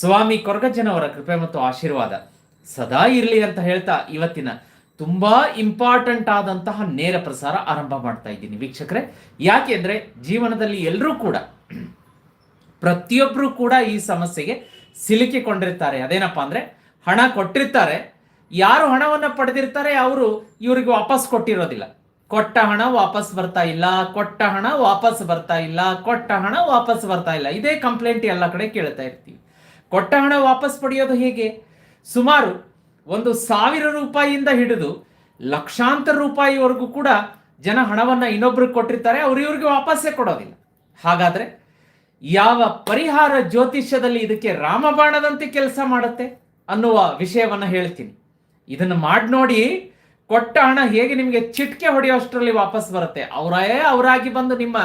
ಸ್ವಾಮಿ ಕೊರಗಜ್ಜನವರ ಕೃಪೆ ಮತ್ತು ಆಶೀರ್ವಾದ ಸದಾ ಇರಲಿ ಅಂತ ಹೇಳ್ತಾ ಇವತ್ತಿನ ತುಂಬಾ ಇಂಪಾರ್ಟೆಂಟ್ ಆದಂತಹ ನೇರ ಪ್ರಸಾರ ಆರಂಭ ಮಾಡ್ತಾ ಇದ್ದೀನಿ. ವೀಕ್ಷಕರೇ ಯಾಕೆಂದ್ರೆ ಜೀವನದಲ್ಲಿ ಎಲ್ಲರೂ ಕೂಡ ಪ್ರತಿಯೊಬ್ಬರು ಕೂಡ ಈ ಸಮಸ್ಯೆಗೆ ಸಿಲುಕಿಕೊಂಡಿರ್ತಾರೆ. ಅದೇನಪ್ಪ ಅಂದ್ರೆ ಹಣ ಕೊಟ್ಟಿರ್ತಾರೆ. ಯಾರು ಹಣವನ್ನ ಪಡೆದಿರ್ತಾರೆ ಅವರು ಇವರಿಗೆ ವಾಪಸ್ ಕೊಟ್ಟಿರೋದಿಲ್ಲ. ಕೊಟ್ಟ ಹಣ ವಾಪಸ್ ಬರ್ತಾ ಇಲ್ಲ, ಕೊಟ್ಟ ಹಣ ವಾಪಸ್ ಬರ್ತಾ ಇಲ್ಲ, ಕೊಟ್ಟ ಹಣ ವಾಪಸ್ ಬರ್ತಾ ಇಲ್ಲ. ಇದೇ ಕಂಪ್ಲೇಂಟ್ ಎಲ್ಲ ಕಡೆ ಕೇಳ್ತಾ ಇರ್ತೀವಿ. ಕೊಟ್ಟ ಹಣ ವಾಪಸ್ ಪಡೆಯೋದು ಹೇಗೆ? ಸುಮಾರು ಒಂದು ಸಾವಿರ ರೂಪಾಯಿಯಿಂದ ಹಿಡಿದು ಲಕ್ಷಾಂತರ ರೂಪಾಯಿವರೆಗೂ ಕೂಡ ಜನ ಹಣವನ್ನು ಇನ್ನೊಬ್ರಿಗೆ ಕೊಟ್ಟಿರ್ತಾರೆ, ಅವ್ರು ಇವ್ರಿಗೆ ವಾಪಸ್ಸೇ ಕೊಡೋದಿಲ್ಲ. ಹಾಗಾದರೆ ಯಾವ ಪರಿಹಾರ ಜ್ಯೋತಿಷ್ಯದಲ್ಲಿ ಇದಕ್ಕೆ ರಾಮಬಾಣದಂತೆ ಕೆಲಸ ಮಾಡುತ್ತೆ ಅನ್ನುವ ವಿಷಯವನ್ನು ಹೇಳ್ತೀನಿ. ಇದನ್ನು ಮಾಡಿ ನೋಡಿ, ಕೊಟ್ಟ ಹಣ ಹೇಗೆ ನಿಮಗೆ ಚಿಟ್ಕೆ ಹೊಡೆಯೋಷ್ಟರಲ್ಲಿ ವಾಪಸ್ ಬರುತ್ತೆ? ಅವರೇ ಅವರಾಗಿ ಬಂದು ನಿಮ್ಮ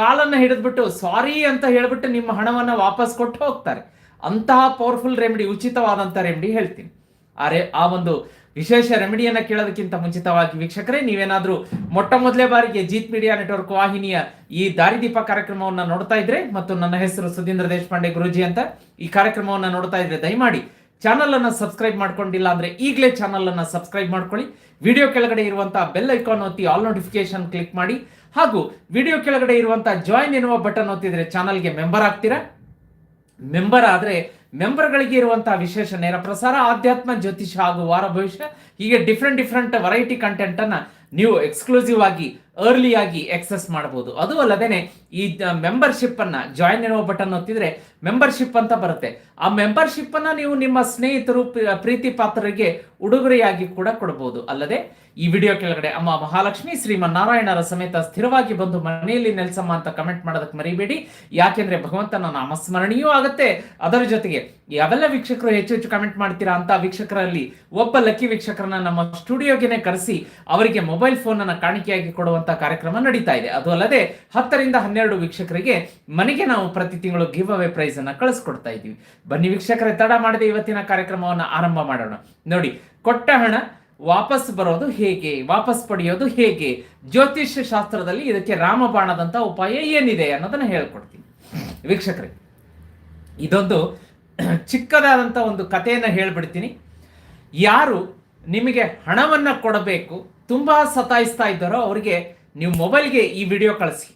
ಕಾಲನ್ನು ಹಿಡಿದ್ಬಿಟ್ಟು, ಸಾರಿ ಅಂತ ಹೇಳಿಬಿಟ್ಟು ನಿಮ್ಮ ಹಣವನ್ನು ವಾಪಸ್ ಕೊಟ್ಟು ಹೋಗ್ತಾರೆ. ಅಂತಹ ಪವರ್ಫುಲ್ ರೆಮಿಡಿ ಉಚಿತವಾದಂಥ ರೆಮಿಡಿ ಹೇಳ್ತೀನಿ. ಆ ರೆ ಆ ಒಂದು ವಿಶೇಷ ರೆಮಿಡಿಯನ್ನ ಕೇಳೋದಕ್ಕಿಂತ ಮುಂಚಿತವಾಗಿ ವೀಕ್ಷಕರೇ, ನೀವೇನಾದರೂ ಮೊಟ್ಟ ಮೊದಲೇ ಬಾರಿಗೆ ಜೀತ್ ಮೀಡಿಯಾ ನೆಟ್ವರ್ಕ್ ವಾಹಿನಿಯ ಈ ದಾರಿದೀಪ ಕಾರ್ಯಕ್ರಮವನ್ನು ನೋಡ್ತಾ ಇದ್ರೆ ಮತ್ತು ನನ್ನ ಹೆಸರು ಸುಧೀಂದ್ರ ದೇಶಪಾಂಡೆ ಗುರುಜಿ ಅಂತ ಈ ಕಾರ್ಯಕ್ರಮವನ್ನು ನೋಡ್ತಾ ಇದ್ರೆ ದಯಮಾಡಿ ಚಾನಲ್ ಅನ್ನ ಸಬ್ಸ್ಕ್ರೈಬ್ ಮಾಡ್ಕೊಂಡಿಲ್ಲ ಅಂದ್ರೆ ಈಗಲೇ ಚಾನಲ್ ಅನ್ನ ಸಬ್ಸ್ಕ್ರೈಬ್ ಮಾಡ್ಕೊಳ್ಳಿ. ವಿಡಿಯೋ ಕೆಳಗಡೆ ಇರುವಂತಹ ಬೆಲ್ ಐಕಾನ್ ಒತ್ತಿ ಆಲ್ ನೋಟಿಫಿಕೇಶನ್ ಕ್ಲಿಕ್ ಮಾಡಿ ಹಾಗೂ ವಿಡಿಯೋ ಕೆಳಗಡೆ ಇರುವಂತಹ ಜಾಯಿನ್ ಎನ್ನುವ ಬಟನ್ ಒತ್ತಿದ್ರೆ ಚಾನಲ್ಗೆ ಮೆಂಬರ್ ಆಗ್ತೀರಾ? ಮೆಂಬರ್ ಆದರೆ ಮೆಂಬರ್ಗಳಿಗೆ ಇರುವಂತಹ ವಿಶೇಷ ನೇರ ಪ್ರಸಾರ, ಆಧ್ಯಾತ್ಮ, ಜ್ಯೋತಿಷ ಹಾಗೂ ವಾರ ಭವಿಷ್ಯ ಹೀಗೆ ಡಿಫ್ರೆಂಟ್ ಡಿಫ್ರೆಂಟ್ ವೆರೈಟಿ ಕಂಟೆಂಟನ್ನು ನೀವು ಎಕ್ಸ್ಕ್ಲೂಸಿವ್ ಆಗಿ ಅರ್ಲಿ ಆಗಿ ಎಕ್ಸೆಸ್ ಮಾಡಬಹುದು ಅದು ಅಲ್ಲದೇನೆ ಈ ಮೆಂಬರ್ಶಿಪ್ ಅನ್ನ ಜಾಯಿನ್ ಎಂಬ ಬಟನ್ ಒತ್ತಿದ್ರೆ ಮೆಂಬರ್ಶಿಪ್ ಅಂತ ಬರುತ್ತೆ. ಆ ಮೆಂಬರ್ಶಿಪ್ ಅನ್ನ ನೀವು ನಿಮ್ಮ ಸ್ನೇಹಿತರು, ಪ್ರ- ಪ್ರೀತಿ ಪಾತ್ರರಿಗೆ ಉಡುಗೊರೆಯಾಗಿ ಕೂಡ ಕೊಡಬಹುದು ಅಲ್ಲದೆ ಈ ವಿಡಿಯೋ ಕೆಳಗಡೆ ಅಮ್ಮ ಮಹಾಲಕ್ಷ್ಮಿ ಶ್ರೀಮನ್ನಾರಾಯಣರ ಸಮೇತ ಸ್ಥಿರವಾಗಿ ಬಂದು ಮನೆಯಲ್ಲಿ ನೆಲೆಸಮ್ಮ ಅಂತ ಕಮೆಂಟ್ ಮಾಡೋದಕ್ಕೆ ಮರಿಬೇಡಿ. ಯಾಕೆಂದ್ರೆ ಭಗವಂತನ ನಾಮಸ್ಮರಣೆಯೂ ಆಗುತ್ತೆ. ಅದರ ಜೊತೆಗೆ ಯಾವೆಲ್ಲ ವೀಕ್ಷಕರು ಹೆಚ್ಚು ಹೆಚ್ಚು ಕಮೆಂಟ್ ಮಾಡ್ತೀರಾ ಅಂತ ವೀಕ್ಷಕರಲ್ಲಿ ಒಬ್ಬ ಲಕ್ಕಿ ವೀಕ್ಷಕರನ್ನ ನಮ್ಮ ಸ್ಟುಡಿಯೋಗೆನೆ ಕರೆಸಿ ಅವರಿಗೆ ಮೊಬೈಲ್ ಫೋನ್ ಅನ್ನ ಕಾಣಿಕೆಯಾಗಿ ಕೊಡುವಂತ ಕಾರ್ಯಕ್ರಮ ನಡೀತಾ ಇದೆ. ಅದು ಅಲ್ಲದೆ ಹತ್ತರಿಂದ ಹನ್ನೆರಡು ವೀಕ್ಷಕರಿಗೆ ಮನೆಗೆ ನಾವು ಪ್ರತಿ ತಿಂಗಳು ಗಿವ್ ಅವೇ ಪ್ರೈಸ್ ಅನ್ನ ಕಳಿಸ್ಕೊಡ್ತಾ ಇದ್ದೀವಿ. ಬನ್ನಿ ವೀಕ್ಷಕರೇ, ತಡ ಮಾಡದೆ ಇವತ್ತಿನ ಕಾರ್ಯಕ್ರಮವನ್ನು ಆರಂಭ ಮಾಡೋಣ. ನೋಡಿ, ಕೊಟ್ಟ ಹಣ ವಾಪಸ್ ಬರೋದು ಹೇಗೆ? ವಾಪಸ್ ಪಡೆಯೋದು ಹೇಗೆ? ಜ್ಯೋತಿಷ್ಯ ಶಾಸ್ತ್ರದಲ್ಲಿ ಇದಕ್ಕೆ ರಾಮಬಾಣದಂತ ಉಪಾಯ ಏನಿದೆ ಅನ್ನೋದನ್ನ ಹೇಳ್ಕೊಡ್ತೀನಿ. ವೀಕ್ಷಕರೇ, ಇದೊಂದು ಚಿಕ್ಕದಾದಂಥ ಒಂದು ಕಥೆಯನ್ನು ಹೇಳ್ಬಿಡ್ತೀನಿ. ಯಾರು ನಿಮಗೆ ಹಣವನ್ನು ಕೊಡಬೇಕು ತುಂಬ ಸತಾಯಿಸ್ತಾ ಇದ್ದಾರೋ ಅವರಿಗೆ ನೀವು ಮೊಬೈಲ್ಗೆ ಈ ವಿಡಿಯೋ ಕಳಿಸಿ.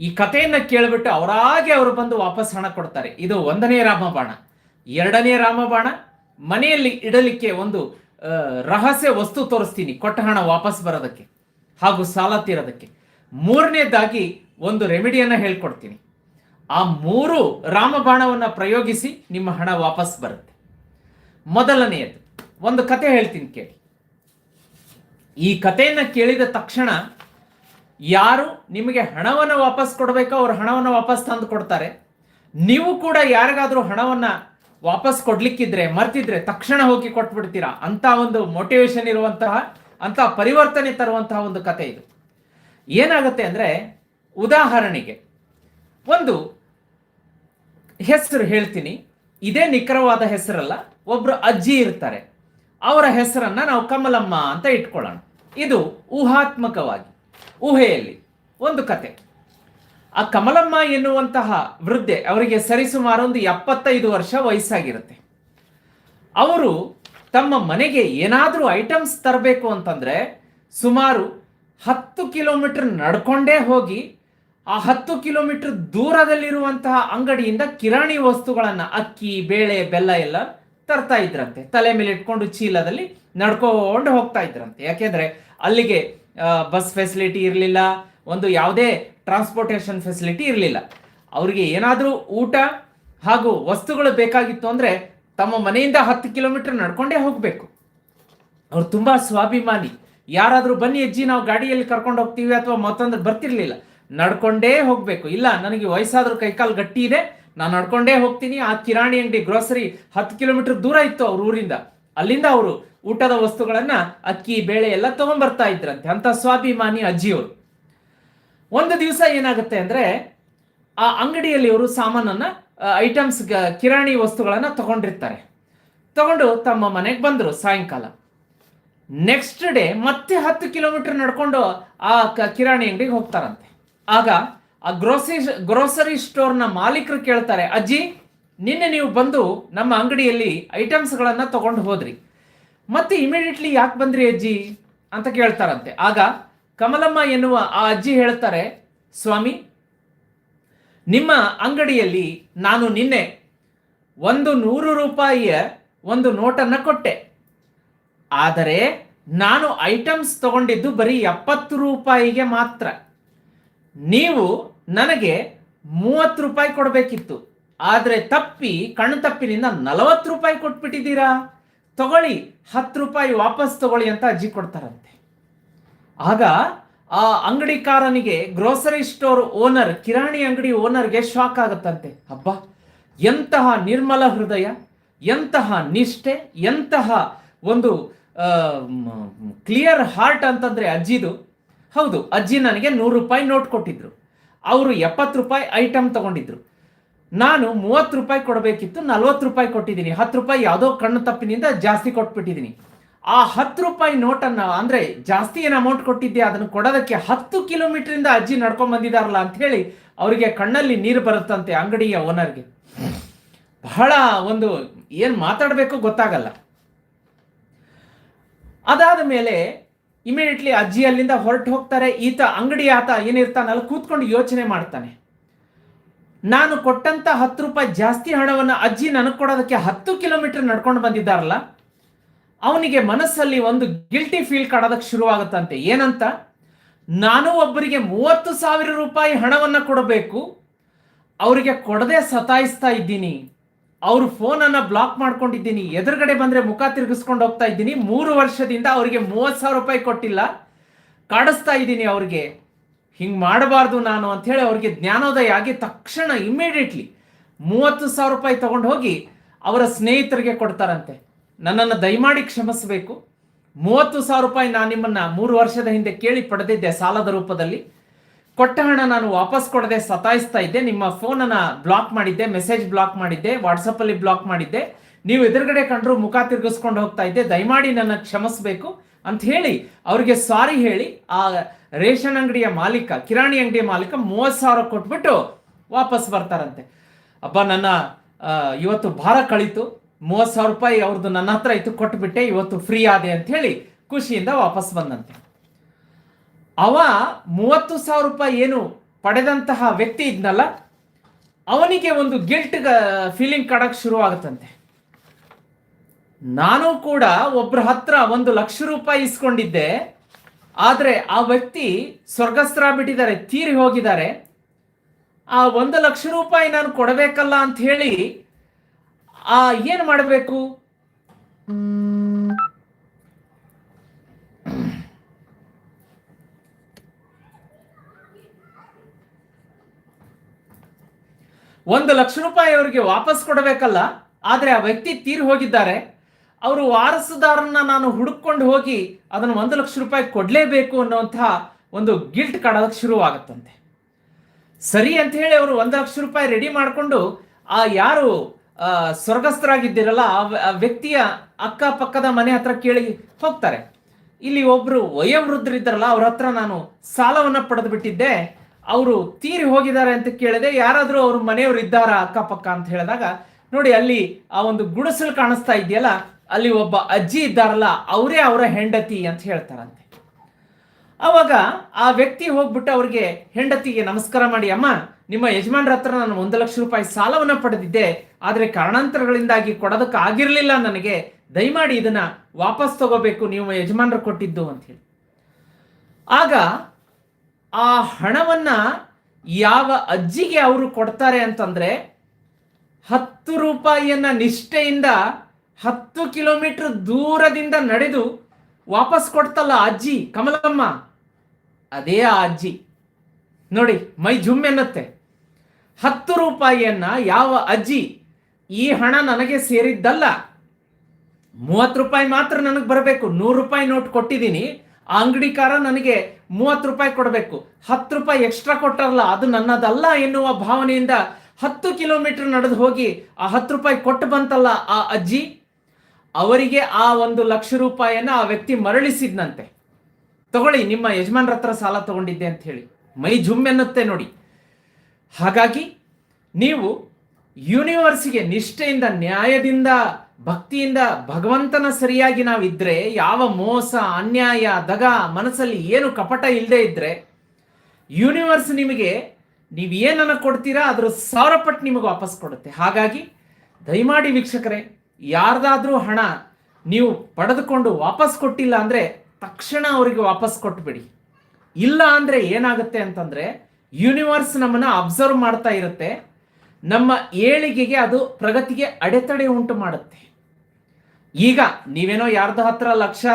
ಈ ಕಥೆಯನ್ನು ಕೇಳಿಬಿಟ್ಟು ಅವರಾಗೆ ಅವರು ಬಂದು ವಾಪಸ್ ಹಣ ಕೊಡ್ತಾರೆ. ಇದು ಒಂದನೇ ರಾಮಬಾಣ. ಎರಡನೇ ರಾಮಬಾಣ, ಮನೆಯಲ್ಲಿ ಇಡಲಿಕ್ಕೆ ಒಂದು ರಹಸ್ಯ ವಸ್ತು ತೋರಿಸ್ತೀನಿ, ಕೊಟ್ಟ ಹಣ ವಾಪಸ್ ಬರೋದಕ್ಕೆ ಹಾಗೂ ಸಾಲ ತೀರೋದಕ್ಕೆ. ಮೂರನೇದಾಗಿ ಒಂದು ರೆಮಿಡಿಯನ್ನು ಹೇಳ್ಕೊಡ್ತೀನಿ. ಆ ಮೂರು ರಾಮಬಾಣವನ್ನು ಪ್ರಯೋಗಿಸಿ ನಿಮ್ಮ ಹಣ ವಾಪಸ್ ಬರುತ್ತೆ. ಮೊದಲನೆಯದು, ಒಂದು ಕತೆ ಹೇಳ್ತೀನಿ ಕೇಳಿ. ಈ ಕಥೆಯನ್ನು ಕೇಳಿದ ತಕ್ಷಣ ಯಾರು ನಿಮಗೆ ಹಣವನ್ನು ವಾಪಸ್ ಕೊಡಬೇಕೋ ಅವ್ರ ಹಣವನ್ನು ವಾಪಸ್ ತಂದು ಕೊಡ್ತಾರೆ. ನೀವು ಕೂಡ ಯಾರಿಗಾದರೂ ಹಣವನ್ನು ವಾಪಸ್ ಕೊಡ್ಲಿಕ್ಕಿದ್ರೆ, ಮರ್ತಿದ್ರೆ ತಕ್ಷಣ ಹೋಗಿ ಕೊಟ್ಬಿಡ್ತೀರಾ? ಅಂತ ಒಂದು ಮೋಟಿವೇಶನ್ ಇರುವಂತಹ, ಅಂತ ಪರಿವರ್ತನೆ ತರುವಂತಹ ಒಂದು ಕತೆ ಇದು. ಏನಾಗುತ್ತೆ ಅಂದ್ರೆ, ಉದಾಹರಣೆಗೆ ಒಂದು ಹೆಸರು ಹೇಳ್ತೀನಿ. ಇದೇ ನಿಖರವಾದ ಹೆಸರಲ್ಲ, ಒಬ್ರು ಅಜ್ಜಿ ಇರ್ತಾರೆ. ಅವರ ಹೆಸರನ್ನ ನಾವು ಕಮಲಮ್ಮ ಅಂತ ಇಟ್ಕೊಳ್ಳೋಣ. ಇದು ಊಹಾತ್ಮಕವಾಗಿ, ಊಹೆಯಲ್ಲಿ ಒಂದು ಕತೆ. ಆ ಕಮಲಮ್ಮ ಎನ್ನುವಂತಹ ವೃದ್ಧೆ ಅವರಿಗೆ ಸರಿಸುಮಾರು ಒಂದು ಎಪ್ಪತ್ತೈದು ವರ್ಷ ವಯಸ್ಸಾಗಿರುತ್ತೆ. ಅವರು ತಮ್ಮ ಮನೆಗೆ ಏನಾದರೂ ಐಟಮ್ಸ್ ತರಬೇಕು ಅಂತಂದರೆ ಸುಮಾರು ಹತ್ತು ಕಿಲೋಮೀಟರ್ ನಡ್ಕೊಂಡೇ ಹೋಗಿ ಆ ಹತ್ತು ಕಿಲೋಮೀಟರ್ ದೂರದಲ್ಲಿರುವಂತಹ ಅಂಗಡಿಯಿಂದ ಕಿರಾಣಿ ವಸ್ತುಗಳನ್ನು ಅಕ್ಕಿ, ಬೇಳೆ, ಬೆಲ್ಲ ಎಲ್ಲ ತರ್ತಾ ಇದ್ರಂತೆ. ತಲೆ ಮೇಲೆ ಇಟ್ಕೊಂಡು ಚೀಲದಲ್ಲಿ ನಡ್ಕೊಂಡು ಹೋಗ್ತಾ ಇದ್ರಂತೆ. ಯಾಕೆಂದ್ರೆ ಅಲ್ಲಿಗೆ ಬಸ್ ಫೆಸಿಲಿಟಿ ಇರಲಿಲ್ಲ, ಒಂದು ಯಾವುದೇ ಟ್ರಾನ್ಸ್ಪೋರ್ಟೇಷನ್ ಫೆಸಿಲಿಟಿ ಇರಲಿಲ್ಲ. ಅವರಿಗೆ ಏನಾದರೂ ಊಟ ಹಾಗೂ ವಸ್ತುಗಳು ಬೇಕಾಗಿತ್ತು ಅಂದರೆ ತಮ್ಮ ಮನೆಯಿಂದ ಹತ್ತು ಕಿಲೋಮೀಟರ್ ನಡ್ಕೊಂಡೇ ಹೋಗಬೇಕು. ಅವ್ರು ತುಂಬ ಸ್ವಾಭಿಮಾನಿ. ಯಾರಾದರೂ ಬನ್ನಿ ಅಜ್ಜಿ, ನಾವು ಗಾಡಿಯಲ್ಲಿ ಕರ್ಕೊಂಡು ಹೋಗ್ತೀವಿ ಅಥವಾ ಮತ್ತೊಂದು ಬರ್ತಿರ್ಲಿಲ್ಲ. ನಡ್ಕೊಂಡೇ ಹೋಗಬೇಕು. ಇಲ್ಲ, ನನಗೆ ವಯಸ್ಸಾದರೂ ಕೈಕಾಲು ಗಟ್ಟಿ ಇದೆ ನಾನು ನಡ್ಕೊಂಡೇ ಹೋಗ್ತೀನಿ. ಆ ಕಿರಾಣಿ ಅಂಗಡಿ ಗ್ರೋಸರಿ ಹತ್ತು ಕಿಲೋಮೀಟರ್ ದೂರ ಇತ್ತು ಅವ್ರ ಊರಿಂದ. ಅಲ್ಲಿಂದ ಅವರು ಊಟದ ವಸ್ತುಗಳನ್ನ ಅಕ್ಕಿ, ಬೇಳೆ ಎಲ್ಲ ತಗೊಂಡ್ಬರ್ತಾ ಇದ್ರಂತೆ. ಅಂತ ಸ್ವಾಭಿಮಾನಿ ಅಜ್ಜಿಯವರು. ಒಂದು ದಿವಸ ಏನಾಗುತ್ತೆ ಅಂದ್ರೆ, ಆ ಅಂಗಡಿಯಲ್ಲಿ ಅವರು ಸಾಮಾನನ್ನ ಐಟಮ್ಸ್ ಕಿರಾಣಿ ವಸ್ತುಗಳನ್ನ ತಗೊಂಡಿರ್ತಾರೆ. ತಗೊಂಡು ತಮ್ಮ ಮನೆಗೆ ಬಂದರು ಸಾಯಂಕಾಲ. ನೆಕ್ಸ್ಟ್ ಡೇ ಮತ್ತೆ ಹತ್ತು ಕಿಲೋಮೀಟರ್ ನಡ್ಕೊಂಡು ಆ ಕಿರಾಣಿ ಅಂಗಡಿಗೆ ಹೋಗ್ತಾರಂತೆ. ಆಗ ಆ ಗ್ರೋಸರಿ ಗ್ರೋಸರಿ ಸ್ಟೋರ್ನ ಮಾಲೀಕರು ಕೇಳ್ತಾರೆ, ಅಜ್ಜಿ, ನಿನ್ನೆ ನೀವು ಬಂದು ನಮ್ಮ ಅಂಗಡಿಯಲ್ಲಿ ಐಟಮ್ಸ್ಗಳನ್ನು ತಗೊಂಡು ಹೋದ್ರಿ. ಮತ್ತೆ ಇಮಿಡಿಯೇಟ್ಲಿ ಯಾಕೆ ಬಂದ್ರಿ ಅಜ್ಜಿ? ಅಂತ ಕೇಳ್ತಾರಂತೆ. ಆಗ ಕಮಲಮ್ಮ ಎನ್ನುವ ಆ ಅಜ್ಜಿ ಹೇಳ್ತಾರೆ, ಸ್ವಾಮಿ, ನಿಮ್ಮ ಅಂಗಡಿಯಲ್ಲಿ ನಾನು ನಿನ್ನೆ ಒಂದು ನೂರು ರೂಪಾಯಿಯ ಒಂದು ನೋಟನ್ನು ಕೊಟ್ಟೆ. ಆದರೆ ನಾನು ಐಟಮ್ಸ್ ತಗೊಂಡಿದ್ದು ಬರೀ ಎಪ್ಪತ್ತು ರೂಪಾಯಿಗೆ ಮಾತ್ರ. ನೀವು ನನಗೆ ಮೂವತ್ತು ರೂಪಾಯಿ ಕೊಡಬೇಕಿತ್ತು, ಆದರೆ ತಪ್ಪಿ, ಕಣ್ಣು ತಪ್ಪಿನಿಂದ ನಲವತ್ತು ರೂಪಾಯಿ ಕೊಟ್ಬಿಟ್ಟಿದ್ದೀರಾ? ತಗೊಳ್ಳಿ, ಹತ್ತು ರೂಪಾಯಿ ವಾಪಸ್ ತಗೊಳ್ಳಿ ಅಂತ ಅಜ್ಜಿ ಕೊಡ್ತಾರಂತೆ. ಆಗ ಆ ಅಂಗಡಿಕಾರನಿಗೆ ಗ್ರೋಸರಿ ಸ್ಟೋರ್ ಓನರ್ ಕಿರಾಣಿ ಅಂಗಡಿ ಓನರ್ಗೆ ಶಾಕ್ ಆಗುತ್ತಂತೆ. ಹಬ್ಬ ಎಂತಹ ನಿರ್ಮಲ ಹೃದಯ, ಎಂತಹ ನಿಷ್ಠೆ, ಎಂತಹ ಒಂದು ಕ್ಲಿಯರ್ ಹಾರ್ಟ್ ಅಂತಂದ್ರೆ ಅಜ್ಜಿದು. ಹೌದು, ಅಜ್ಜಿ ನನಗೆ ನೂರು ರೂಪಾಯಿ ನೋಟ್ ಕೊಟ್ಟಿದ್ರು. ಅವರು ಎಪ್ಪತ್ತು ರೂಪಾಯಿ ಐಟಮ್ ತಗೊಂಡಿದ್ರು. ನಾನು ಮೂವತ್ತು ರೂಪಾಯಿ ಕೊಡಬೇಕಿತ್ತು, ನಲ್ವತ್ತು ರೂಪಾಯಿ ಕೊಟ್ಟಿದ್ದೀನಿ. ಹತ್ತು ರೂಪಾಯಿ ಯಾವುದೋ ಕಣ್ಣು ತಪ್ಪಿನಿಂದ ಜಾಸ್ತಿ ಕೊಟ್ಬಿಟ್ಟಿದ್ದೀನಿ. ಆ ಹತ್ತು ರೂಪಾಯಿ ನೋಟನ್ನು ಅಂದ್ರೆ ಜಾಸ್ತಿ ಏನು ಅಮೌಂಟ್ ಕೊಟ್ಟಿದ್ದೆ, ಅದನ್ನು ಕೊಡೋದಕ್ಕೆ ಹತ್ತು ಕಿಲೋಮೀಟ್ರಿಂದ ಅಜ್ಜಿ ನಡ್ಕೊಂಡ್ ಬಂದಿದಾರಲ್ಲ ಅಂತ ಹೇಳಿ ಅವರಿಗೆ ಕಣ್ಣಲ್ಲಿ ನೀರು ಬರುತ್ತಂತೆ ಅಂಗಡಿಯ ಓನರ್ಗೆ ಬಹಳ ಒಂದು ಏನು ಮಾತಾಡಬೇಕು ಗೊತ್ತಾಗಲ್ಲ. ಅದಾದ ಮೇಲೆ ಇಮಿಡಿಯೇಟ್ಲಿ ಅಜ್ಜಿ ಅಲ್ಲಿಂದ ಹೊರಟು ಹೋಗ್ತಾರೆ. ಈತ ಅಂಗಡಿ ಆತ ಏನಿರ್ತಾನಲ್ಲ ಕೂತ್ಕೊಂಡು ಯೋಚನೆ ಮಾಡ್ತಾನೆ. ನಾನು ಕೊಟ್ಟಂತ ಹತ್ತು ರೂಪಾಯಿ ಜಾಸ್ತಿ ಹಣವನ್ನು ಅಜ್ಜಿ ನನಗೆ ಕೊಡೋದಕ್ಕೆ ಹತ್ತು ಕಿಲೋಮೀಟರ್ ನಡ್ಕೊಂಡು ಬಂದಿದ್ದಾರಲ್ಲ, ಅವನಿಗೆ ಮನಸ್ಸಲ್ಲಿ ಒಂದು ಗಿಲ್ಟಿ ಫೀಲ್ ಕಾಡೋದಕ್ಕೆ ಶುರುವಾಗುತ್ತಂತೆ. ಏನಂತ? ನಾನು ಒಬ್ಬರಿಗೆ ಮೂವತ್ತು ಸಾವಿರ ರೂಪಾಯಿ ಹಣವನ್ನು ಕೊಡಬೇಕು, ಅವರಿಗೆ ಕೊಡದೆ ಸತಾಯಿಸ್ತಾ ಇದ್ದೀನಿ. ಅವ್ರ ಫೋನನ್ನು ಬ್ಲಾಕ್ ಮಾಡ್ಕೊಂಡಿದ್ದೀನಿ, ಎದುರುಗಡೆ ಬಂದ್ರೆ ಮುಖ ತಿರುಗಿಸ್ಕೊಂಡು ಹೋಗ್ತಾ ಇದ್ದೀನಿ, ಮೂರು ವರ್ಷದಿಂದ ಅವರಿಗೆ ಮೂವತ್ತು ಸಾವಿರ ರೂಪಾಯಿ ಕೊಟ್ಟಿಲ್ಲ. ಕಾಡಿಸ್ತಾ ಇದ್ದೀನಿ ಅವ್ರಿಗೆ. ಹಿಂಗೆ ಮಾಡಬಾರ್ದು ನಾನು ಅಂತ ಹೇಳಿ ಅವ್ರಿಗೆ ಜ್ಞಾನೋದಯ ಆಗಿ ತಕ್ಷಣ ಇಮ್ಮಿಡಿಯೇಟ್ಲಿ ಮೂವತ್ತು ಸಾವಿರ ರೂಪಾಯಿ ತಗೊಂಡು ಹೋಗಿ ಅವರ ಸ್ನೇಹಿತರಿಗೆ ಕೊಡ್ತಾರಂತೆ. ನನ್ನನ್ನು ದಯಮಾಡಿ ಕ್ಷಮಿಸಬೇಕು. ಮೂವತ್ತು ಸಾವಿರ ರೂಪಾಯಿ ನಾನು ನಿಮ್ಮನ್ನ ಮೂರು ವರ್ಷದ ಹಿಂದೆ ಕೇಳಿ ಪಡೆದಿದ್ದೆ ಸಾಲದ ರೂಪದಲ್ಲಿ. ಕೊಟ್ಟ ಹಣ ನಾನು ವಾಪಸ್ ಕೊಡದೆ ಸತಾಯಿಸ್ತಾ ಇದ್ದೆ. ನಿಮ್ಮ ಫೋನನ್ನು ಬ್ಲಾಕ್ ಮಾಡಿದ್ದೆ ಮೆಸೇಜ್ ಬ್ಲಾಕ್ ಮಾಡಿದ್ದೆ ವಾಟ್ಸಪ್ಪಲ್ಲಿ ಬ್ಲಾಕ್ ಮಾಡಿದ್ದೆ. ನೀವು ಎದುರುಗಡೆ ಕಂಡ್ರು ಮುಖ ತಿರುಗಿಸ್ಕೊಂಡು ಹೋಗ್ತಾ ಇದ್ದೆ. ದಯಮಾಡಿ ನನ್ನ ಕ್ಷಮಿಸಬೇಕು ಅಂತ ಹೇಳಿ, ಅವ್ರಿಗೆ ಸಾರಿ ಹೇಳಿ, ಆ ರೇಷನ್ ಅಂಗಡಿಯ ಮಾಲೀಕ, ಕಿರಾಣಿ ಅಂಗಡಿಯ ಮಾಲೀಕ ಮೂವತ್ತು ಸಾವಿರ ಕೊಟ್ಬಿಟ್ಟು ವಾಪಸ್ ಬರ್ತಾರಂತೆ. ಅಬ್ಬ, ನನ್ನ ಇವತ್ತು ಭಾರ ಕಳೀತು. ಮೂವತ್ತು ಸಾವಿರ ರೂಪಾಯಿ ಅವ್ರದ್ದು ನನ್ನ ಹತ್ರ ಇತ್ತು, ಕೊಟ್ಬಿಟ್ಟೆ. ಇವತ್ತು ಫ್ರೀ ಆದೆ ಅಂತ ಹೇಳಿ ಖುಷಿಯಿಂದ ವಾಪಸ್ ಬಂದಂತೆ. ಅವ ಮೂವತ್ತು ಸಾವಿರ ರೂಪಾಯಿ ಏನು ಪಡೆದಂತಹ ವ್ಯಕ್ತಿ ಇದ್ನಲ್ಲ, ಅವನಿಗೆ ಒಂದು ಗಿಲ್ಟ್ ಫೀಲಿಂಗ್ ಕಾಡಕ್ ಶುರು ಆಗುತ್ತಂತೆ. ನಾನು ಕೂಡ ಒಬ್ಬರ ಹತ್ರ ಒಂದು ಲಕ್ಷ ರೂಪಾಯಿ ಇಸ್ಕೊಂಡಿದ್ದೆ, ಆದರೆ ಆ ವ್ಯಕ್ತಿ ಸ್ವರ್ಗಸ್ಥರಾಗ್ಬಿಟ್ಟಿದ್ದಾರೆ ತೀರಿ ಹೋಗಿದ್ದಾರೆ. ಆ ಒಂದು ಲಕ್ಷ ರೂಪಾಯಿ ನಾನು ಕೊಡಬೇಕಲ್ಲ ಅಂತ ಹೇಳಿ, ಆ ಏನು ಮಾಡಬೇಕು? ಒಂದು ಲಕ್ಷ ರೂಪಾಯಿ ಅವರಿಗೆ ವಾಪಸ್ ಕೊಡಬೇಕಲ್ಲ, ಆದರೆ ಆ ವ್ಯಕ್ತಿ ತೀರಿ ಹೋಗಿದ್ದಾರೆ. ಅವರು ವಾರಸುದಾರನ್ನ ನಾನು ಹುಡುಕೊಂಡು ಹೋಗಿ ಅದನ್ನು ಒಂದು ಲಕ್ಷ ರೂಪಾಯಿ ಕೊಡಲೇಬೇಕು ಅನ್ನುವಂತಹ ಒಂದು ಗಿಲ್ಟ್ ಕಾಡೋದಕ್ಕೆ ಶುರುವಾಗುತ್ತಂತೆ. ಸರಿ ಅಂತ ಹೇಳಿ ಅವರು ಒಂದು ಲಕ್ಷ ರೂಪಾಯಿ ರೆಡಿ ಮಾಡಿಕೊಂಡು, ಆ ಯಾರು ಸ್ವರ್ಗಸ್ಥರಾಗಿದ್ದಿರಲ್ಲ, ಆ ವ್ಯ- ಆ ವ್ಯಕ್ತಿಯ ಅಕ್ಕಪಕ್ಕದ ಮನೆ ಹತ್ರ ಕೇಳಿ ಹೋಗ್ತಾರೆ. ಇಲ್ಲಿ ಒಬ್ರು ವಯೋವೃದ್ಧರಿದ್ದಾರಲ್ಲ, ಅವ್ರ ಹತ್ರ ನಾನು ಸಾಲವನ್ನ ಪಡೆದು ಬಿಟ್ಟಿದ್ದೆ. ಅವರು ತೀರಿ ಹೋಗಿದ್ದಾರೆ ಅಂತ ಕೇಳಿದೆ. ಯಾರಾದರೂ ಅವ್ರ ಮನೆಯವರು ಇದ್ದಾರ ಅಕ್ಕಪಕ್ಕ ಅಂತ ಹೇಳಿದಾಗ, ನೋಡಿ ಅಲ್ಲಿ ಆ ಒಂದು ಗುಡಿಸಲು ಕಾಣಿಸ್ತಾ ಇದೆಯಲ್ಲ, ಅಲ್ಲಿ ಒಬ್ಬ ಅಜ್ಜಿ ಇದ್ದಾರಲ್ಲ, ಅವರೇ ಅವರ ಹೆಂಡತಿ ಅಂತ ಹೇಳ್ತಾರಂತೆ. ಅವಾಗ ಆ ವ್ಯಕ್ತಿ ಹೋಗ್ಬಿಟ್ಟು ಅವ್ರಿಗೆ, ಹೆಂಡತಿಗೆ ನಮಸ್ಕಾರ ಮಾಡಿ, ಅಮ್ಮ, ನಿಮ್ಮ ಯಜಮಾನ್ರ ಹತ್ರ ನಾನು ಒಂದು ಲಕ್ಷ ರೂಪಾಯಿ ಸಾಲವನ್ನು ಪಡೆದಿದ್ದೆ. ಆದರೆ ಕಾರಣಾಂತರಗಳಿಂದಾಗಿ ಕೊಡೋದಕ್ಕೆ ಆಗಿರಲಿಲ್ಲ ನನಗೆ. ದಯಮಾಡಿ ಇದನ್ನ ವಾಪಸ್ ತಗೋಬೇಕು, ನೀವು ಯಜಮಾನ್ರು ಕೊಟ್ಟಿದ್ದು ಅಂತ ಹೇಳಿ. ಆಗ ಆ ಹಣವನ್ನ ಯಾವ ಅಜ್ಜಿಗೆ ಅವರು ಕೊಡ್ತಾರೆ ಅಂತಂದ್ರೆ ಹತ್ತು ರೂಪಾಯಿಯನ್ನ ನಿಷ್ಠೆಯಿಂದ ಹತ್ತು ಕಿಲೋಮೀಟರ್ ದೂರದಿಂದ ನಡೆದು ವಾಪಸ್ ಕೊಡ್ತಲ್ಲ ಅಜ್ಜಿ, ಕಮಲಮ್ಮ? ಅದೇ ಆ ಅಜ್ಜಿ. ನೋಡಿ, ಮೈ ಜುಮ್ ಎನ್ನುತ್ತೆ. ಹತ್ತು ರೂಪಾಯಿಯನ್ನ ಯಾವ ಅಜ್ಜಿ ಈ ಹಣ ನನಗೆ ಸೇರಿದ್ದಲ್ಲ? ಮೂವತ್ತು ರೂಪಾಯಿ ಮಾತ್ರ ನನಗೆ ಬರಬೇಕು. ನೂರು ರೂಪಾಯಿ ನೋಟ್ ಕೊಟ್ಟಿದ್ದೀನಿ. ಆ ಅಂಗಡಿಕಾರ ನನಗೆ ಮೂವತ್ತು ರೂಪಾಯಿ ಕೊಡಬೇಕು. ಹತ್ತು ರೂಪಾಯಿ ಎಕ್ಸ್ಟ್ರಾ ಕೊಟ್ಟಾರಲ್ಲ, ಅದು ನನ್ನದಲ್ಲ ಎನ್ನುವ ಭಾವನೆಯಿಂದ ಹತ್ತು ಕಿಲೋಮೀಟರ್ ನಡೆದು ಹೋಗಿ ಆ ಹತ್ತು ರೂಪಾಯಿ ಕೊಟ್ಟು ಬಂತಲ್ಲ ಆ ಅಜ್ಜಿ? ಅವರಿಗೆ ಆ ಒಂದು ಲಕ್ಷ ರೂಪಾಯಿಯನ್ನು ಆ ವ್ಯಕ್ತಿ ಮರಳಿಸಿದ್ನಂತೆ. ತಗೊಳ್ಳಿ, ನಿಮ್ಮ ಯಜಮಾನ್ರ ಹತ್ರ ಸಾಲ ತಗೊಂಡಿದ್ದೆ ಅಂತ ಹೇಳಿ. ಮೈ ಜುಮ್ ಎನ್ನುತ್ತೆ ನೋಡಿ. ಹಾಗಾಗಿ, ನೀವು ಯೂನಿವರ್ಸಿಗೆ ನಿಷ್ಠೆಯಿಂದ, ನ್ಯಾಯದಿಂದ ಭಕ್ತಿಯಿಂದ ಭಗವಂತನ ಸರಿಯಾಗಿ ನಾವಿದ್ರೆ, ಯಾವ ಮೋಸ, ಅನ್ಯಾಯ, ದಗ, ಮನಸ್ಸಲ್ಲಿ ಏನು ಕಪಟ ಇಲ್ಲದೆ ಇದ್ರೆ ಯೂನಿವರ್ಸ್ ನಿಮಗೆ ನೀವು ಏನನ್ನ ಕೊಡ್ತೀರಾ, ಅದ್ರ ಸಾವಿರ ಪಟ್ಟು ನಿಮಗೆ ವಾಪಸ್ ಕೊಡುತ್ತೆ. ಹಾಗಾಗಿ, ದಯಮಾಡಿ ವೀಕ್ಷಕರೇ, ಯಾರ್ದಾದ್ರೂ ಹಣ ನೀವು ಪಡೆದುಕೊಂಡು ವಾಪಸ್ ಕೊಟ್ಟಿಲ್ಲ ಅಂದ್ರೆ, ತಕ್ಷಣ ಅವರಿಗೆ ವಾಪಸ್ ಕೊಟ್ಬಿಡಿ. ಇಲ್ಲ ಅಂದ್ರೆ ಏನಾಗುತ್ತೆ ಅಂತಂದ್ರೆ ಯೂನಿವರ್ಸ್ ನಮ್ಮನ್ನ ಅಬ್ಸರ್ವ್ ಮಾಡ್ತಾ ಇರುತ್ತೆ. ನಮ್ಮ ಏಳಿಗೆಗೆ ಅದು ಪ್ರಗತಿಗೆ ಅಡೆತಡೆ ಉಂಟು ಮಾಡುತ್ತೆ. ಈಗ ನೀವೇನೋ ಯಾರ್ದು ಹತ್ರ ಲಕ್ಷ,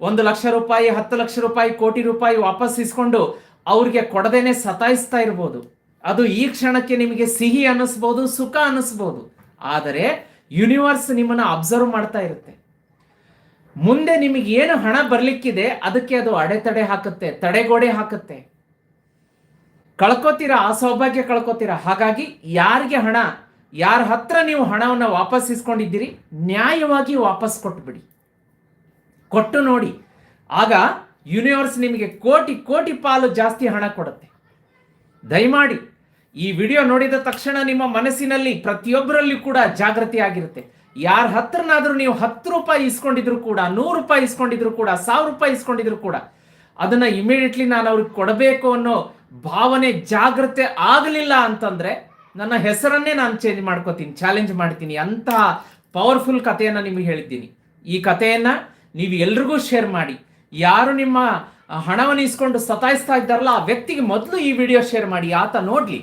ಒಂದು ಲಕ್ಷ ರೂಪಾಯಿ, ಹತ್ತು ಲಕ್ಷ ರೂಪಾಯಿ, ಕೋಟಿ ರೂಪಾಯಿ ವಾಪಸ್ ಇಸ್ಕೊಂಡು ಅವ್ರಿಗೆ ಕೊಡದೇನೆ ಸತಾಯಿಸ್ತಾ ಇರ್ಬೋದು. ಅದು ಈ ಕ್ಷಣಕ್ಕೆ ನಿಮಗೆ ಸಿಹಿ ಅನ್ನಿಸ್ಬೋದು, ಸುಖ ಅನ್ನಿಸ್ಬೋದು. ಆದರೆ ಯೂನಿವರ್ಸ್ ನಿಮ್ಮನ್ನ ಅಬ್ಸರ್ವ್ ಮಾಡ್ತಾ ಇರುತ್ತೆ. ಮುಂದೆ ನಿಮಗೆ ಏನು ಹಣ ಬರ್ಲಿಕ್ಕಿದೆ ಅದಕ್ಕೆ ಅದು ಅಡೆತಡೆ ಹಾಕುತ್ತೆ, ತಡೆಗೋಡೆ ಹಾಕುತ್ತೆ. ಕಳ್ಕೊತೀರಾ ಆ ಸೌಭಾಗ್ಯ ಕಳ್ಕೊತೀರಾ? ಹಾಗಾಗಿ ಯಾರಿಗೆ ಹಣ ಯಾರ ಹತ್ರ ನೀವು ಹಣವನ್ನು ವಾಪಸ್ ಇಸ್ಕೊಂಡಿದ್ದೀರಿ, ನ್ಯಾಯವಾಗಿ ವಾಪಸ್ ಕೊಟ್ಬಿಡಿ. ಕೊಟ್ಟು ನೋಡಿ. ಆಗ ಯೂನಿವರ್ಸ್ ನಿಮಗೆ ಕೋಟಿ ಕೋಟಿ ಪಾಲು ಜಾಸ್ತಿ ಹಣ ಕೊಡುತ್ತೆ. ದಯಮಾಡಿ ಈ ವಿಡಿಯೋ ನೋಡಿದ ತಕ್ಷಣ ನಿಮ್ಮ ಮನಸ್ಸಿನಲ್ಲಿ ಪ್ರತಿಯೊಬ್ಬರಲ್ಲಿ ಕೂಡ ಜಾಗೃತಿ ಆಗಿರುತ್ತೆ. ಯಾರ ಹತ್ರನಾದರೂ ನೀವು ಹತ್ತು ರೂಪಾಯಿ ಇಸ್ಕೊಂಡಿದ್ರು ಕೂಡ, ನೂರು ರೂಪಾಯಿ ಇಸ್ಕೊಂಡಿದ್ರು ಕೂಡ, ಸಾವಿರ ರೂಪಾಯಿ ಇಸ್ಕೊಂಡಿದ್ರು ಕೂಡ, ಅದನ್ನ ಇಮಿಡಿಯೇಟ್ಲಿ ನಾನು ಅವ್ರಿಗೆ ಕೊಡಬೇಕು ಅನ್ನೋ ಭಾವನೆ ಜಾಗೃತೆ ಆಗಲಿಲ್ಲ ಅಂತಂದ್ರೆ ನನ್ನ ಹೆಸರನ್ನೇ ನಾನು ಚೇಂಜ್ ಮಾಡ್ಕೋತೀನಿ ಚಾಲೆಂಜ್ ಮಾಡ್ತೀನಿ ಅಂತಹ ಪವರ್ಫುಲ್ ಕಥೆಯನ್ನು ನಿಮಗೆ ಹೇಳಿದ್ದೀನಿ. ಈ ಕಥೆಯನ್ನು ನೀವು ಎಲ್ರಿಗೂ ಶೇರ್ ಮಾಡಿ. ಯಾರು ನಿಮ್ಮ ಹಣವನ್ನು ಇಸ್ಕೊಂಡು ಸತಾಯಿಸ್ತಾ ಇದ್ದಾರಲ್ಲ, ಆ ವ್ಯಕ್ತಿಗೆ ಮೊದಲು ಈ ವಿಡಿಯೋ ಶೇರ್ ಮಾಡಿ, ಆತ ನೋಡಲಿ.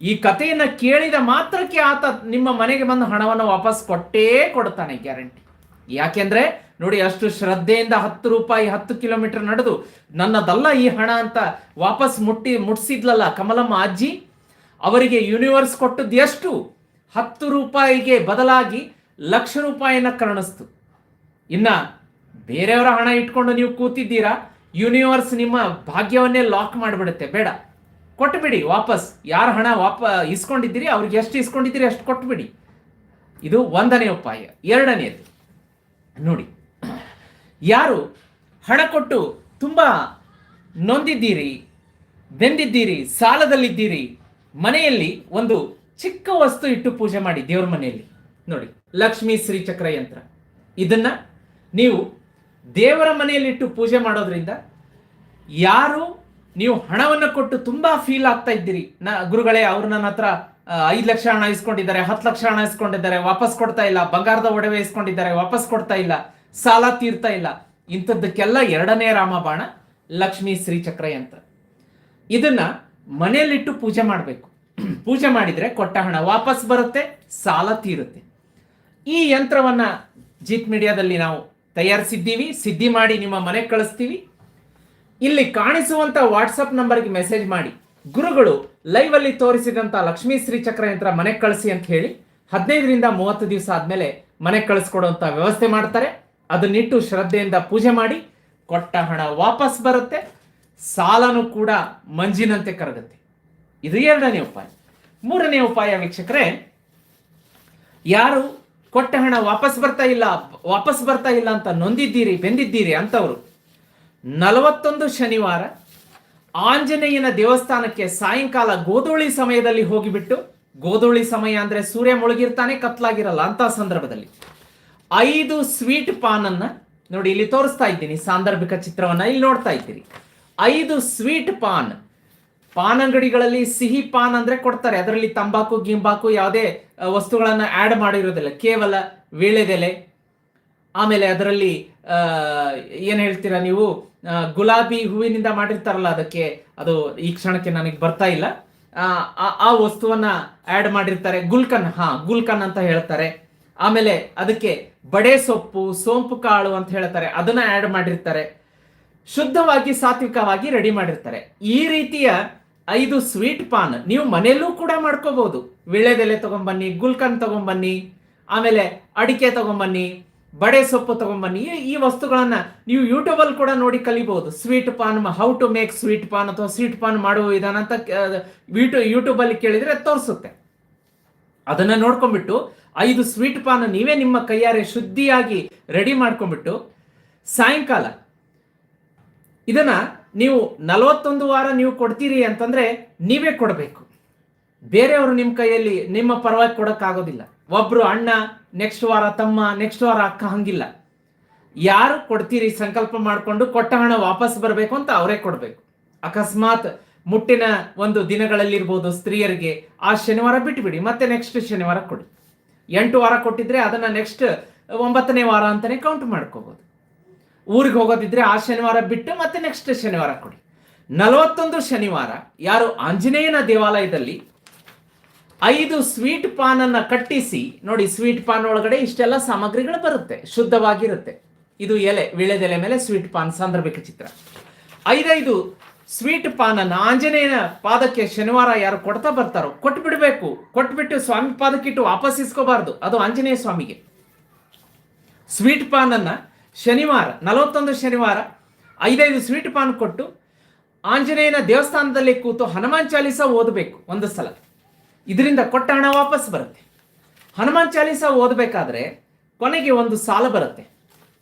ಈ ಕಥೆಯನ್ನು ಕೇಳಿದ ಮಾತ್ರಕ್ಕೆ ಆತ ನಿಮ್ಮ ಮನೆಗೆ ಬಂದು ಹಣವನ್ನು ವಾಪಸ್ ಕೊಟ್ಟೇ ಕೊಡ್ತಾನೆ ಗ್ಯಾರಂಟಿ ಯಾಕೆಂದ್ರೆ, ನೋಡಿ, ಅಷ್ಟು ಶ್ರದ್ಧೆಯಿಂದ ಹತ್ತು ರೂಪಾಯಿ, ಹತ್ತು ಕಿಲೋಮೀಟರ್ ನಡೆದು, ನನ್ನದಲ್ಲ ಈ ಹಣ ಅಂತ ವಾಪಸ್ ಮುಟ್ಟಿ, ಮುಟ್ಸಿದ್ಲಲ್ಲ ಕಮಲಮ್ಮ ಅಜ್ಜಿ? ಅವರಿಗೆ ಯೂನಿವರ್ಸ್ ಕೊಟ್ಟದ್ದು ಎಷ್ಟು? ಹತ್ತು ರೂಪಾಯಿಗೆ ಬದಲಾಗಿ ಲಕ್ಷ ರೂಪಾಯಿಯನ್ನು ಕರುಣಿಸ್ತು. ಇನ್ನು ಬೇರೆಯವರ ಹಣ ಇಟ್ಕೊಂಡು ನೀವು ಕೂತಿದ್ದೀರಾ? ಯೂನಿವರ್ಸ್ ನಿಮ್ಮ ಭಾಗ್ಯವನ್ನೇ ಲಾಕ್ ಮಾಡಿಬಿಡುತ್ತೆ. ಬೇಡ. ಕೊಟ್ಟುಬಿಡಿ ವಾಪಸ್. ಯಾರು ಹಣ ವಾಪ, ಇಸ್ಕೊಂಡಿದ್ದೀರಿ? ಅವ್ರಿಗೆ ಎಷ್ಟು ಇಸ್ಕೊಂಡಿದ್ದೀರಿ ಅಷ್ಟು ಕೊಟ್ಟುಬಿಡಿ ಇದು ಒಂದನೇ ಉಪಾಯ. ಎರಡನೇದು. ನೋಡಿ. ಯಾರು ಹಣ ಕೊಟ್ಟು ತುಂಬ ನೊಂದಿದ್ದೀರಿ, ಬೆಂದಿದ್ದೀರಿ, ಸಾಲದಲ್ಲಿದ್ದೀರಿ ಮನೆಯಲ್ಲಿ ಒಂದು ಚಿಕ್ಕ ವಸ್ತು ಇಟ್ಟು ಪೂಜೆ ಮಾಡಿ ದೇವ್ರ ಮನೆಯಲ್ಲಿ. ನೋಡಿ, ಲಕ್ಷ್ಮೀ ಶ್ರೀಚಕ್ರ ಯಂತ್ರ. ಇದನ್ನ ನೀವು ದೇವರ ಮನೆಯಲ್ಲಿಟ್ಟು ಪೂಜೆ ಮಾಡೋದ್ರಿಂದ ಯಾರು ನೀವು ಹಣವನ್ನು ಕೊಟ್ಟು ತುಂಬಾ ಫೀಲ್ ಆಗ್ತಾ ಇದ್ದೀರಿ. ನಾ, ಗುರುಗಳೇ, ಅವ್ರು ನನ್ನ ಹತ್ರ ಐದು ಲಕ್ಷ ಹಣ ಇಸ್ಕೊಂಡಿದ್ದಾರೆ ಹತ್ತು ಲಕ್ಷ ಹಣ ಇಸ್ಕೊಂಡಿದ್ದಾರೆ, ವಾಪಸ್ ಕೊಡ್ತಾ ಇಲ್ಲ, ಬಂಗಾರದ ಒಡವೆ ಇಸ್ಕೊಂಡಿದ್ದಾರೆ, ವಾಪಸ್ ಕೊಡ್ತಾ ಇಲ್ಲ, ಸಾಲ ತೀರ್ತಾ ಇಲ್ಲ. ಇಂಥದ್ದಕ್ಕೆಲ್ಲ ಎರಡನೇ ರಾಮಬಾಣ ಲಕ್ಷ್ಮೀ ಶ್ರೀಚಕ್ರ ಯಂತ್ರ. ಇದನ್ನ ಮನೆಯಲ್ಲಿಟ್ಟು ಪೂಜೆ ಮಾಡಬೇಕು. ಪೂಜೆ ಮಾಡಿದರೆ ಕೊಟ್ಟ ಹಣ ವಾಪಸ್ ಬರುತ್ತೆ, ಸಾಲ ತೀರುತ್ತೆ. ಈ ಯಂತ್ರವನ್ನು ಜಿತ್ ಮೀಡಿಯಾದಲ್ಲಿ ನಾವು ತಯಾರಿಸಿದ್ದೀವಿ, ಸಿದ್ಧಿ ಮಾಡಿ ನಿಮ್ಮ ಮನೆಗೆ ಕಳಿಸ್ತೀವಿ. ಇಲ್ಲಿ ಕಾಣಿಸುವಂತ ವಾಟ್ಸಪ್ ನಂಬರ್ಗೆ ಮೆಸೇಜ್ ಮಾಡಿ. ಗುರುಗಳು ಲೈವ್ ಅಲ್ಲಿ ತೋರಿಸಿದಂತ ಲಕ್ಷ್ಮೀ ಶ್ರೀ ಚಕ್ರ ಯಂತ್ರ ಮನೆಗೆ ಕಳಿಸಿ ಅಂತ ಹೇಳಿ, ಹದಿನೈದರಿಂದ ಮೂವತ್ತು ದಿವಸ ಆದ್ಮೇಲೆ ಮನೆಗೆ ಕಳಿಸ್ಕೊಡುವಂಥ ವ್ಯವಸ್ಥೆ ಮಾಡ್ತಾರೆ. ಅದನ್ನಿಟ್ಟು ಶ್ರದ್ಧೆಯಿಂದ ಪೂಜೆ ಮಾಡಿ, ಕೊಟ್ಟ ಹಣ ವಾಪಸ್ ಬರುತ್ತೆ. ಸಾಲನು ಕೂಡ ಮಂಜಿನಂತೆ ಕರಗುತ್ತೆ. ಇದು ಎರಡನೇ ಉಪಾಯ. ಮೂರನೇ ಉಪಾಯ ವೀಕ್ಷಕರೇ, ಯಾರು ಕೊಟ್ಟ ಹಣ ವಾಪಸ್ ಬರ್ತಾ ಇಲ್ಲ, ವಾಪಸ್ ಬರ್ತಾ ಇಲ್ಲ ಅಂತ ನೊಂದಿದ್ದೀರಿ, ಬೆಂದಿದ್ದೀರಿ ಅಂತವರು, ನಲವತ್ತೊಂದು ಶನಿವಾರ ಆಂಜನೇಯನ ದೇವಸ್ಥಾನಕ್ಕೆ ಸಾಯಂಕಾಲ ಗೋಧೂಳಿ ಸಮಯದಲ್ಲಿ ಹೋಗಿಬಿಟ್ಟು, ಗೋಧೂಳಿ ಸಮಯ ಅಂದ್ರೆ ಸೂರ್ಯ ಮುಳುಗಿರ್ತಾನೆ, ಕತ್ಲಾಗಿರಲ್ಲ ಅಂತ ಸಂದರ್ಭದಲ್ಲಿ, ಐದು ಸ್ವೀಟ್ ಪಾನ್ ಅನ್ನ ನೋಡಿ ಇಲ್ಲಿ ತೋರಿಸ್ತಾ ಇದ್ದೀನಿ, ಸಾಂದರ್ಭಿಕ ಚಿತ್ರವನ್ನ ಇಲ್ಲಿ ನೋಡ್ತಾ ಇದ್ದೀರಿ. ಐದು ಸ್ವೀಟ್ ಪಾನ್. ಪಾನ್ ಅಂಗಡಿಗಳಲ್ಲಿ ಸಿಹಿ ಪಾನ್ ಅಂದ್ರೆ ಕೊಡ್ತಾರೆ. ಅದರಲ್ಲಿ ತಂಬಾಕು ಗಿಂಬಾಕು ಯಾವುದೇ ವಸ್ತುಗಳನ್ನು ಆಡ್ ಮಾಡಿರೋದಿಲ್ಲ. ಕೇವಲ ವೀಳ್ಯದೆಲೆ. ಆಮೇಲೆ ಅದರಲ್ಲಿ ಏನು ಹೇಳ್ತೀರಾ ನೀವು? ಗುಲಾಬಿ ಹೂವಿನಿಂದ ಮಾಡಿರ್ತಾರಲ್ಲ ಅದಕ್ಕೆ ಅದು ಈ ಕ್ಷಣಕ್ಕೆ ನನಗೆ ಬರ್ತಾ ಇಲ್ಲ. ಆ, ವಸ್ತುವನ್ನ ಆಡ್ ಮಾಡಿರ್ತಾರೆ. ಗುಲ್ಕನ್ ಹಾ ಗುಲ್ಕನ್ ಅಂತ ಹೇಳ್ತಾರೆ. ಆಮೇಲೆ ಅದಕ್ಕೆ ಬಡೆ ಸೊಪ್ಪು ಸೋಂಪು ಕಾಳು ಅಂತ ಹೇಳ್ತಾರೆ. ಅದನ್ನ ಆಡ್ ಮಾಡಿರ್ತಾರೆ. ಶುದ್ಧವಾಗಿ ಸಾತ್ವಿಕವಾಗಿ ರೆಡಿ ಮಾಡಿರ್ತಾರೆ. ಈ ರೀತಿಯ ಐದು ಸ್ವೀಟ್ ಪಾನ್ ನೀವು ಮನೆಯಲ್ಲೂ ಕೂಡ ಮಾಡ್ಕೋಬಹುದು. ವಿಳೆದೆಲೆ ತಗೊಂಬನ್ನಿ, ಗುಲ್ಕನ್ ತಗೊಂಬನ್ನಿ, ಆಮೇಲೆ ಅಡಿಕೆ ತಗೊಂಬನ್ನಿ, ಬಡೆ ಸೊಪ್ಪು ತಗೊಂಬನ್ನಿ, ಈ- ವಸ್ತುಗಳನ್ನ ನೀವು ಯೂಟ್ಯೂಬಲ್ಲಿ ಕೂಡ ನೋಡಿ ಕಲಿಬಹುದು. Sweet paan how to make sweet paan ಅಥವಾ ಸ್ವೀಟ್ ಪಾನ್ ಮಾಡುವ ವಿಧಾನ ಅಂತ ಯೂಟ್ಯೂಬ್ ಯೂಟ್ಯೂಬಲ್ಲಿ ಕೇಳಿದ್ರೆ ತೋರಿಸುತ್ತೆ. ಅದನ್ನ ನೋಡ್ಕೊಂಡ್ಬಿಟ್ಟು ಐದು ಸ್ವೀಟ್ ಪಾನ್ ನೀವೇ ನಿಮ್ಮ ಕೈಯಾರೆ ಶುದ್ಧಿಯಾಗಿ ರೆಡಿ ಮಾಡ್ಕೊಂಡ್ಬಿಟ್ಟು ಸಾಯಂಕಾಲ ಇದನ್ನ ನೀವು ನಲವತ್ತೊಂದು ವಾರ ನೀವು ಕೊಡ್ತೀರಿ ಅಂತಂದ್ರೆ ನೀವೇ ಕೊಡಬೇಕು. ಬೇರೆಯವರು ನಿಮ್ಮ ಕೈಯಲ್ಲಿ ನಿಮ್ಮ ಪರವಾಗಿ ಕೊಡೋಕ್ಕಾಗೋದಿಲ್ಲ. ಒಬ್ರು ಅಣ್ಣ ನೆಕ್ಸ್ಟ್ ವಾರ ತಮ್ಮ ನೆಕ್ಸ್ಟ್ ವಾರ ಅಕ್ಕ ಹಂಗಿಲ್ಲ. ಯಾರು ಕೊಡ್ತೀರಿ ಸಂಕಲ್ಪ ಮಾಡಿಕೊಂಡು ಕೊಟ್ಟ ಹಣ ವಾಪಸ್ ಬರಬೇಕು ಅಂತ ಅವರೇ ಕೊಡಬೇಕು. ಅಕಸ್ಮಾತ್ ಮುಟ್ಟಿನ ಒಂದು ದಿನಗಳಲ್ಲಿರ್ಬೋದು ಸ್ತ್ರೀಯರಿಗೆ ಆ ಶನಿವಾರ ಬಿಟ್ಟುಬಿಡಿ ಮತ್ತೆ ನೆಕ್ಸ್ಟ್ ಶನಿವಾರ ಕೊಡಿ. ಎಂಟು ವಾರ ಕೊಟ್ಟಿದ್ರೆ ಅದನ್ನ ನೆಕ್ಸ್ಟ್ ಒಂಬತ್ತನೇ ವಾರ ಅಂತಾನೆ ಕೌಂಟ್ ಮಾಡ್ಕೋಬಹುದು ಊರಿಗೆ ಹೋಗೋದಿದ್ರೆ ಆ ಶನಿವಾರ ಬಿಟ್ಟು ಮತ್ತೆ ನೆಕ್ಸ್ಟ್ ಶನಿವಾರ ಕೊಡಿ. ನಲವತ್ತೊಂದು ಶನಿವಾರ, ಯಾರು ಆಂಜನೇಯನ ದೇವಾಲಯದಲ್ಲಿ ಐದು ಸ್ವೀಟ್ ಪಾನ್ ಅನ್ನ ಕಟ್ಟಿಸಿ, ನೋಡಿ ಸ್ವೀಟ್ ಪಾನ್ ಒಳಗಡೆ ಇಷ್ಟೆಲ್ಲ ಸಾಮಗ್ರಿಗಳು ಬರುತ್ತೆ, ಶುದ್ಧವಾಗಿರುತ್ತೆ. ಇದು ಎಲೆ ವಿಳೆದೆಲೆ ಮೇಲೆ ಸ್ವೀಟ್ ಪಾನ್, ಸಾಂದರ್ಭಿಕ ಚಿತ್ರ. ಐದೈದು ಸ್ವೀಟ್ ಪಾನನ್ನು ಆಂಜನೇಯನ ಪಾದಕ್ಕೆ ಶನಿವಾರ ಯಾರು ಕೊಡ್ತಾ ಬರ್ತಾರೋ, ಕೊಟ್ಬಿಡ್ಬೇಕು. ಕೊಟ್ಬಿಟ್ಟು ಸ್ವಾಮಿ ಪಾದಕ್ಕಿಟ್ಟು ವಾಪಸ್ ಇಸ್ಕೋಬಾರ್ದು ಅದು ಆಂಜನೇಯ ಸ್ವಾಮಿಗೆ. ಸ್ವೀಟ್ ಪಾನನ್ನು ಶನಿವಾರ, ನಲವತ್ತೊಂದು ಶನಿವಾರ ಐದೈದು ಸ್ವೀಟ್ ಪಾನ್ ಕೊಟ್ಟು ಆಂಜನೇಯನ ದೇವಸ್ಥಾನದಲ್ಲಿ ಕೂತು ಹನುಮಾನ್ ಚಾಲೀಸ ಓದಬೇಕು ಒಂದು ಸಲ. ಇದರಿಂದ ಕೊಟ್ಟ ಹಣ ವಾಪಸ್ ಬರುತ್ತೆ. ಹನುಮಾನ್ ಚಾಲೀಸ ಓದಬೇಕಾದ್ರೆ ಕೊನೆಗೆ ಒಂದು ಸಾಲ ಬರುತ್ತೆ.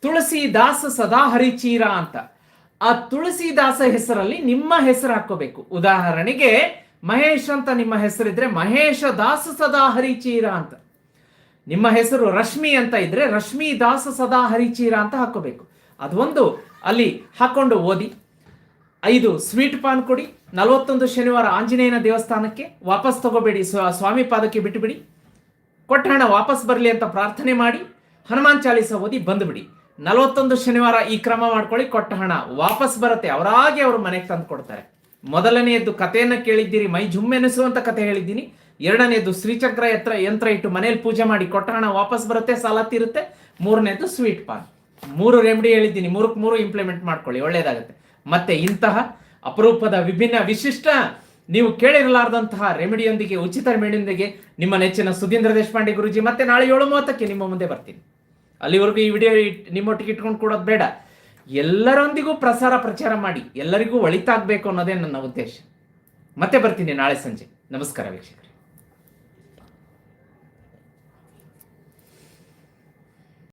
ತುಳಸಿ ದಾಸ ಸದಾ ಹರಿಚೀರ ಅಂತ. ಆ ತುಳಸಿ ದಾಸ ಹೆಸರಲ್ಲಿ ನಿಮ್ಮ ಹೆಸರು ಹಾಕೋಬೇಕು ಉದಾಹರಣೆಗೆ ಮಹೇಶ್ ಅಂತ ನಿಮ್ಮ ಹೆಸರಿದ್ರೆ ಮಹೇಶ ದಾಸ ಸದಾ ಹರಿಚೀರ ಅಂತ. ನಿಮ್ಮ ಹೆಸರು ರಶ್ಮಿ ಅಂತ ಇದ್ರೆ ರಶ್ಮಿ ದಾಸ ಸದಾ ಹರಿಚೀರ ಅಂತ ಹಾಕೋಬೇಕು. ಅದೊಂದು ಅಲ್ಲಿ ಹಾಕೊಂಡು ಓದಿ, ಐದು ಸ್ವೀಟ್ ಪಾನ್ ಕೊಡಿ, ನಲವತ್ತೊಂದು ಶನಿವಾರ ಆಂಜನೇಯನ ದೇವಸ್ಥಾನಕ್ಕೆ ವಾಪಸ್ ತಗೋಬೇಡಿ, ಸ್ವ- ಸ್ವಾಮಿ ಪಾದಕ್ಕೆ ಬಿಟ್ಟುಬಿಡಿ. ಕೊಟ್ಟ ಹಣ ವಾಪಸ್ ಬರಲಿ ಅಂತ ಪ್ರಾರ್ಥನೆ ಮಾಡಿ, ಹನುಮಾನ್ ಚಾಲೀಸ ಓದಿ ಬಂದುಬಿಡಿ. ನಲವತ್ತೊಂದು ಶನಿವಾರ ಈ ಕ್ರಮ ಮಾಡ್ಕೊಳ್ಳಿ, ಕೊಟ್ಟ ಹಣ ವಾಪಸ್ ಬರುತ್ತೆ, ಅವರಾಗೆ ಅವರು ಮನೆಗೆ ತಂದು ಕೊಡ್ತಾರೆ ಮೊದಲನೆಯದ್ದು ಕಥೆಯನ್ನು ಕೇಳಿದ್ದೀರಿ, ಮೈ ಜುಮ್ಮೆನಿಸುವಂತ ಕಥೆ ಹೇಳಿದ್ದೀನಿ. ಎರಡನೇದು ಶ್ರೀಚಕ್ರ ಯಂತ್ರ ಯಂತ್ರ ಇಟ್ಟು ಮನೇಲಿ ಪೂಜೆ ಮಾಡಿ ಕೊಟ್ಟ ಹಣ ವಾಪಸ್ ಬರುತ್ತೆ, ಸಾಲ ತೀರುತ್ತೆ. ಮೂರನೇದು ಸ್ವೀಟ್ ಪಾನ್ ಮೂರು ರೆಮಿಡಿ ಹೇಳಿದ್ದೀನಿ. ಮೂರಕ್ಕೆ ಮೂರು ಇಂಪ್ಲಿಮೆಂಟ್ ಮಾಡ್ಕೊಳ್ಳಿ, ಒಳ್ಳೇದಾಗುತ್ತೆ. ಮತ್ತೆ ಇಂತಹ ಅಪರೂಪದ ವಿಭಿನ್ನ ವಿಶಿಷ್ಟ, ನೀವು ಕೇಳಿರಲಾರ್ದಂತಹ ರೆಮಿಡಿಯೊಂದಿಗೆ ಉಚಿತ ರೆಮಿಡಿಯೊಂದಿಗೆ ನಿಮ್ಮ ನೆಚ್ಚಿನ ಸುಧೀಂದ್ರ ದೇಶಪಾಂಡೆ ಗುರುಜಿ, ಮತ್ತೆ ನಾಳೆ ಏಳು ಮೂವತ್ತಕ್ಕೆ ನಿಮ್ಮ ಮುಂದೆ ಬರ್ತೀನಿ. ಅಲ್ಲಿವರೆಗೂ ಈ ವಿಡಿಯೋ ನಿಮ್ಮೊಟ್ಟಿಗೆ ಇಟ್ಕೊಂಡು ಕೊಡೋದು ಬೇಡ. ಎಲ್ಲರೊಂದಿಗೂ ಪ್ರಸಾರ ಪ್ರಚಾರ ಮಾಡಿ, ಎಲ್ಲರಿಗೂ ಒಳಿತಾಗಬೇಕು ಅನ್ನೋದೇ ನನ್ನ ಉದ್ದೇಶ. ಮತ್ತೆ ಬರ್ತೀನಿ ನಾಳೆ ಸಂಜೆ. ನಮಸ್ಕಾರ ವೀಕ್ಷಕರೇ.